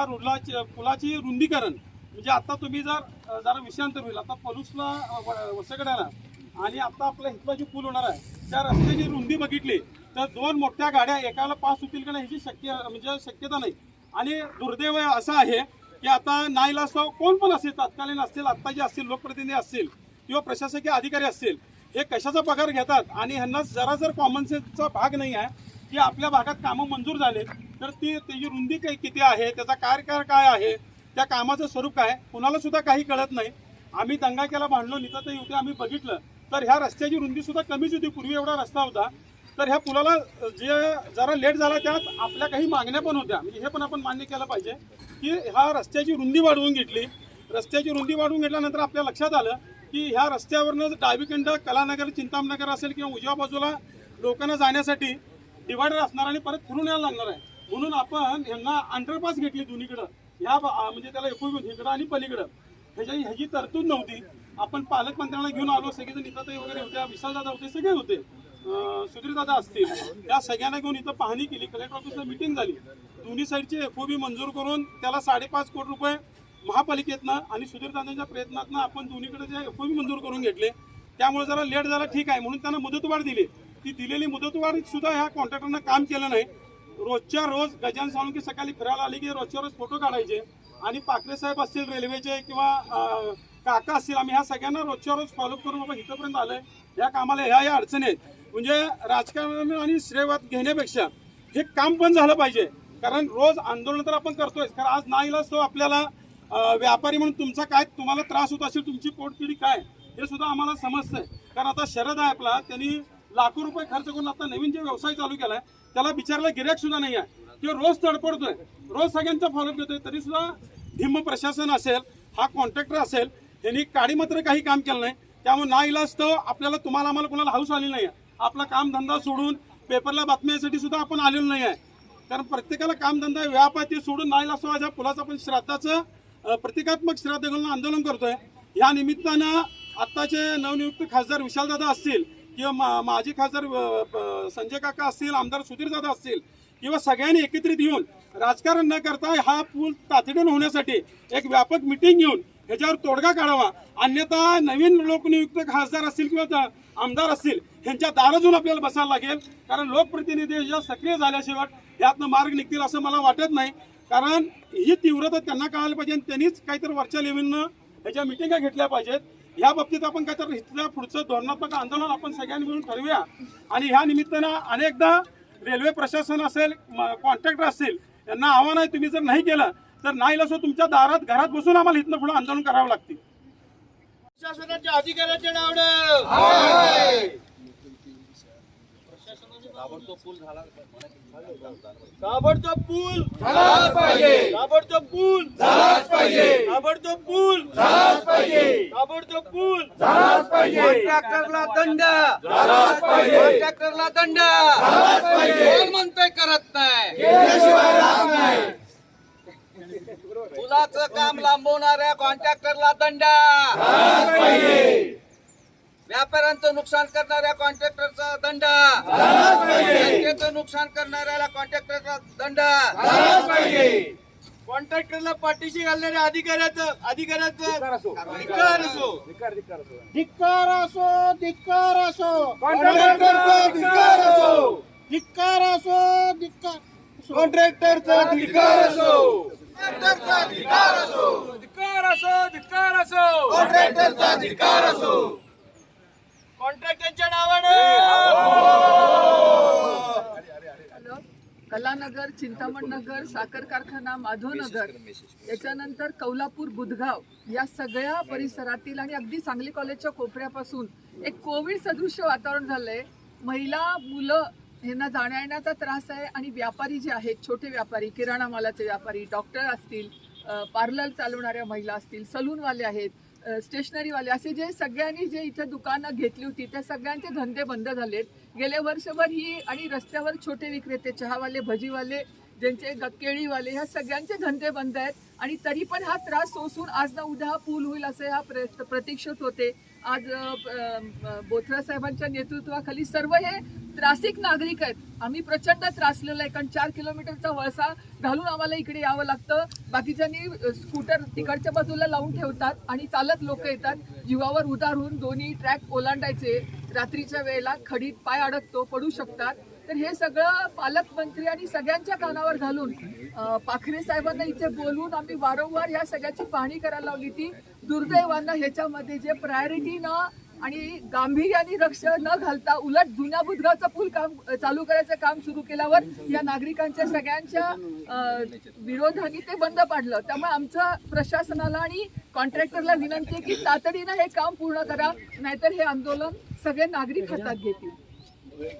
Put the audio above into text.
ह्या रुलाची पुलाची रुंदीकरण. म्हणजे आता तुम्ही जर जरा विषयांतर होईल आता पलूसला वसकड्याला आणि आता आपला इथला जो पूल होणार आहे त्या रस्त्याची रुंदी बघितली तर दोन मोठ्या गाड्या एकाला पास होतील का नाही ह्याची शक्य म्हणजे शक्यता नाही. आणि दुर्दैव असं आहे की आता नाईला कोण पण असेल तत्कालीन असतील आत्ता जे असतील लोकप्रतिनिधी असतील किंवा प्रशासकीय अधिकारी असतील हे कशाचा पगार घेतात? आणि ह्यांना जरा जर कॉमन सेन्सचा भाग नाही आहे की आपल्या भागात कामं मंजूर झाले तर ती त्याची रुंदी काही किती आहे त्याचा कार्यकाळ काय आहे त्या कामाचं स्वरूप काय कुणाला सुद्धा काही कळत नाही. आम्ही दंगा केला भांडलो निघत होते आम्ही बघितलं. तर ह्या रस्त्याची रुंदी सुद्धा कमीच होती पूर्वी एवढा रस्ता होता. तर ह्या पुलाला जे जरा लेट झाला त्यात आपल्या काही मागण्या पण होत्या. म्हणजे हे पण आपण मान्य केलं पाहिजे की ह्या रस्त्याची रुंदी वाढवून घेतली. रस्त्याची रुंदी वाढवून घेतल्यानंतर आपल्या लक्षात आलं की ह्या रस्त्यावरनं डावीकंड कलानगर चिंतामनगर असेल किंवा उजव्या बाजूला लोकांना जाण्यासाठी डिवायडर असणार आणि परत फिरून यायला लागणार आहे. म्हणून आपण यांना अंडरपास घेतली दोन्हीकडं. ह्या बा- म्हणजे त्याला एकूण इकडं आणि पलीकडं. ह्याच्या ह्याची तरतूद नव्हती. आपण पालकमंत्र्यांना घेऊन आलो सगळेजण इथं वगैरे होत्या विशाल दादा होते सगळे होते. सुधीर दादा असतील. त्या सगळ्यांना घेऊन इथं पाहणी केली. कलेक्टर ऑफिसला मिटिंग झाली. दोन्ही साईडचे एफओबी मंजूर करून त्याला साडेपाच कोटी रुपये महापालिकेतनं आणि सुधीरदादांच्या प्रयत्नातनं आपण दोन्हीकडे जे एफओबी मंजूर करून घेतले. त्यामुळे जरा लेट झाला ठीक आहे. म्हणून त्यांना मुदतवाढ दिली. ती दिलेली मुदतवाढ सुद्धा ह्या कॉन्ट्रॅक्टरनं काम केलं नाही. रोजच्या रोज गजान साळुंकी सकाळी फिरायला आली की रोजच्या रोज फोटो काढायचे. आणि पाकरे साहेब असतील रेल्वेचे किंवा काका असतील आम्ही ह्या सगळ्यांना रोजच्या रोज फॉलोअप करून बाबा इथंपर्यंत आहे या कामाला ह्या या अडचणी आहेत म्हणजे राजकारण आणि श्रेयवाद घेण्यापेक्षा हे काम पण झालं पाहिजे. कारण रोज आंदोलन तर आपण करतोय कारण आज नाहीला तो आपल्याला व्यापारी म्हणून तुमचा काय तुम्हाला त्रास होत असेल तुमची पोटपिढी काय हे सुद्धा आम्हाला समजतंय. कारण आता शरद आहे आपला त्यांनी लाखो रुपये खर्च करून आता नवीन जे व्यवसाय चालू केला आहे त्याला बिचारला गिऱ्हाईक सुद्धा नाही आहे. तो रोज तडपडतोय रोज सगळ्यांचा फॉलोअप घेतोय. तरी सुद्धा धिम्म प्रशासन असेल हा कॉन्ट्रॅक्टर असेल यांनी काडी मात्र काही काम केलं नाही. त्यामुळे ना इलाज तर आपल्याला तुम्हाला आम्हाला कोणाला हाऊस आली नाही आहे. आपला कामधंदा सोडून पेपरला बातम्यासाठी सुद्धा आपण आलेलो नाही आहे. कारण प्रत्येकाला कामधंदा व्याप आहे ते सोडून नाही असो आज पुलाचं आपण श्राद्धाचं प्रतिकात्मक श्राद्ध घालून आंदोलन करतोय. या निमित्तानं आत्ताचे नवनियुक्त खासदार विशालदादा असतील किंवा मा माजी खासदार प- संजय काका असतील आमदार सुधीरदादा असतील किंवा सगळ्यांनी एकत्रित येऊन राजकारण न करता हा पूल तातडीनं होण्यासाठी एक व्यापक मिटिंग घेऊन ह्याच्यावर तोडगा काढावा. अन्यथा नवीन लोकनियुक्त खासदार असतील किंवा आमदार असतील ह्यांच्या दाराजून आपल्याला बसायला लागेल. कारण लोकप्रतिनिधी ज्या सक्रिय झाल्याशिवाय यातनं मार्ग निघतील असं मला वाटत नाही. कारण ही तीव्रता त्यांना कळायला पाहिजे आणि त्यांनीच काहीतरी वरच्या लेवलनं ह्याच्या मिटिंगा घेतल्या पाहिजेत. या बाबतीत आपण काहीतरी इथल्या पुढचं धोरणात्मक आंदोलन आपण सगळ्यांनी मिळून ठरवूया. आणि ह्या निमित्तानं अनेकदा रेल्वे प्रशासन असेल कॉन्ट्रॅक्टर असतील यांना आव्हान आहे तुम्ही जर नाही केलं तर नाही असो तुमच्या दारात घरात बसून आम्हाला इथनं पुढे आंदोलन करावं लागतील. प्रशासनाच्या ताबडतोब पूल झालाच पाहिजे. ताबडतोब पूल झालाच पाहिजे. ताबडतोब पूल झालाच पाहिजे. ताबडतोब पूल झालाच पाहिजे. कॉन्ट्रॅक्टरला दंड. झालाच पाहिजे. कॉन्ट्रॅक्टरला दंड. झालाच पाहिजे. कोण म्हणतोय करत नाही? केल्याशिवाय राहत नाही. पुलाचं काम लांबवणाऱ्या कॉन्ट्रॅक्टरला दंड. झालाच पाहिजे. व्यापाऱ्यांचं नुकसान करणाऱ्या कॉन्ट्रॅक्टरचा दंड बँकेचं नुकसान करणाऱ्याला कॉन्ट्रॅक्टरचा दंड कॉन्ट्रॅक्टरला पाठीशी घालणाऱ्या अधिकाऱ्याचं अधिकाऱ्याचं धिक्कार असो धिक्कार असो धिक्कार असो कॉन्ट्रॅक्टरचा धिक्कार असो धिक्कार असो धिक्कार कॉन्ट्रॅक्टरचा धिक्कार असो कॉन्ट्रॅक्टरचा धिक्कार असो धिक्कार असो धिक्कार असो कॉन्ट्रॅक्टरचा धिक्कार असो कॉन्ट्रॅक्टरच्या नावानं नगर चिंतामण नगर साखर कारखाना माधवनगर याच्यानंतर कौलापूर बुधगाव या सगळ्या परिसरातील आणि अगदी सांगली कॉलेजच्या कोपऱ्यापासून एक कोविड सदृश्य वातावरण झालंय. महिला मुलं यांना जाण्या येण्याचा त्रास आहे आणि व्यापारी जे आहेत छोटे व्यापारी किराणा मालाचे व्यापारी डॉक्टर असतील पार्लर चालवणाऱ्या महिला असतील सलूनवाले आहेत स्टेशनरीवाले असे जे सगळ्यांनी जे इथे दुकानं घेतली होती त्या सगळ्यांचे धंदे बंद झालेत. गेले वर्षभर ही आणि रस्त्यावर छोटे विक्रेते चहावाले भजीवाले ज्यांचे ग- केळीवाले ह्या सगळ्यांचे धंदे बंद आहेत. आणि तरी पण हा त्रास सोसून आज ना उद्या हा पूल होईल असे हा प्र प्रतीक्षित होते. आज बोथरा साहेबांच्या नेतृत्वाखाली सर्व हे त्रासिक नागरिक आहेत. आम्ही प्रचंड त्रासलेलो आहे कारण चार किलोमीटरचा वळसा घालून आम्हाला इकडे यावं लागतं. बाकीच्यांनी स्कूटर तिकडच्या बाजूला लावून ठेवतात आणि चालत लोक येतात. जीवावर उदार होऊन दोन्ही ट्रॅक ओलांडायचे. रात्रीच्या वेळेला खडीत पाय अडकतो पडू शकतात. तर हे सगळं पालकमंत्री आणि सगळ्यांच्या कानावर घालून पाखरे साहेबांना इथे बोलवून आम्ही वारंवार या सगळ्याची पाहणी करायला लावली ती दुर्दैवानं ह्याच्यामध्ये जे प्रायोरिटी न आणि गांभीर्याने लक्ष न घालता उलट जुन्या बुधगावचं पूल काम चालू करायचं काम सुरू केल्यावर या नागरिकांच्या सगळ्यांच्या विरोधाने ते बंद पाडलं. त्यामुळे आमचं प्रशासनाला आणि कॉन्ट्रॅक्टरला विनंती आहे की तातडीनं हे काम पूर्ण करा नाहीतर हे आंदोलन सगळे नागरिक हातात घेतील.